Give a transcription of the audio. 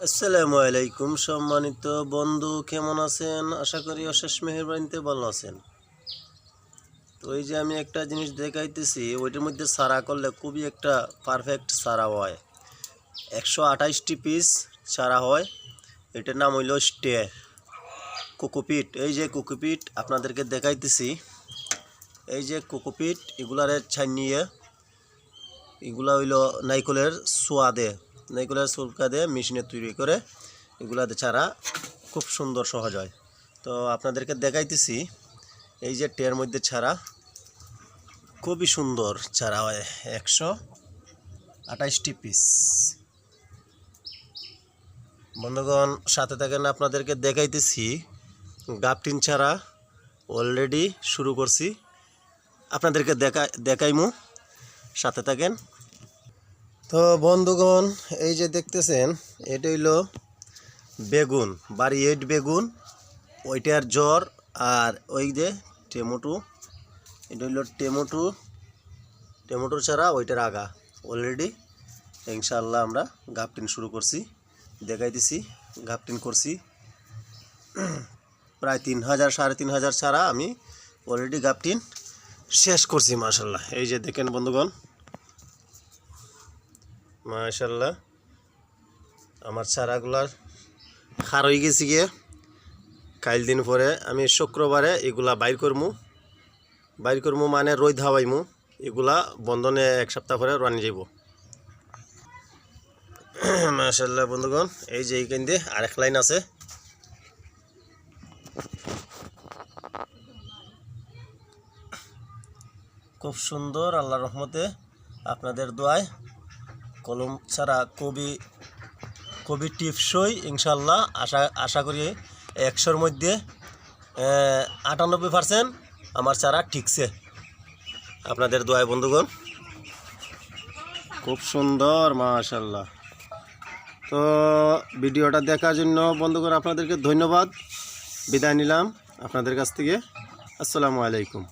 আসসালামু আলাইকুম সম্মানিত বন্ধু, কেমন আছেন? আশা করি অশেষ মেহরবানিতে ভালো আছেন। তো এই যে আমি একটা জিনিস দেখাইতেছি, ওইটার মধ্যে সারা করলে খুবই একটা পারফেক্ট সারা হয়। একশো আঠাইশটি পিস সারা হয়। এটার নাম হইল স্টে কোকোপিট এই যে কোকোপিট আপনাদেরকে দেখাইতেছি। এই যে কোকোপিট এগুলারে ছানিয়ে এগুলা হইল নাইকলের সোয়াদে। নাইকলের সুলকা দিয়ে মেশিনে তৈরি করে এগুলাতে ছাড়া খুব সুন্দর সহজ হয়। তো আপনাদেরকে দেখাইতেছি, এই যে টের মধ্যে ছাড়া খুবই সুন্দর ছাড়া হয় একশো আঠাইশটি পিস বন্ধুগণ, সাথে থাকেন আপনাদেরকে দেখাইতেছি, গাপটিন ছাড়া অলরেডি শুরু করছি। আপনাদেরকে দেখা, দেখাইমু। সাথে থাকেন তো বন্ধুগণ, এই যে দেখতেছেন, এটা হইল বেগুন, বাড়ি এইট বেগুন, ওইটার জ্বর, আর ওই যে টেমোটো, এটা হইল টেমোটো টেমোটোর ছাড়া ওইটার আগা অলরেডি ইনশাল্লাহ আমরা গাপটিন শুরু করছি দেখাই দেখাইতেছি, গাপটিন করছি। প্রায় তিন হাজার, সাড়ে তিন হাজার ছাড়া আমি অলরেডি গাপটিন শেষ করছি মাশাল্লাহ এই যে দেখেন বন্ধুগণ মাশাল্লাহ আমার চারাগুলার খার হয়ে গেছে গিয়ে। কাইল দিন পরে আমি শুক্রবারে এগুলা বাইর করমু। বাইর করমু মানে রই ধাবাইমু এগুলা বন্ধনে এক সপ্তাহ পরে রানি যাব মাশাল্লাহ বন্ধুগণ, এই যে এইখান দিয়ে আরেক লাইন আছে। খুব সুন্দর আল্লাহ রহমতে আপনাদের দোয়ায় কলম ছাড়া কবি কবি টিপসই ইনশাল্লাহ আশা আশা করি একশোর মধ্যে আটানব্বই পার্সেন্ট আমার চারা ঠিকছে। আপনাদের দোয়ায় বন্ধুগণ। খুব সুন্দর, মাশাল্লাহ। তো ভিডিওটা দেখার জন্য বন্ধুগণ, আপনাদেরকে ধন্যবাদ। বিদায় নিলাম আপনাদের কাছ থেকে। আসসালামু আলাইকুম।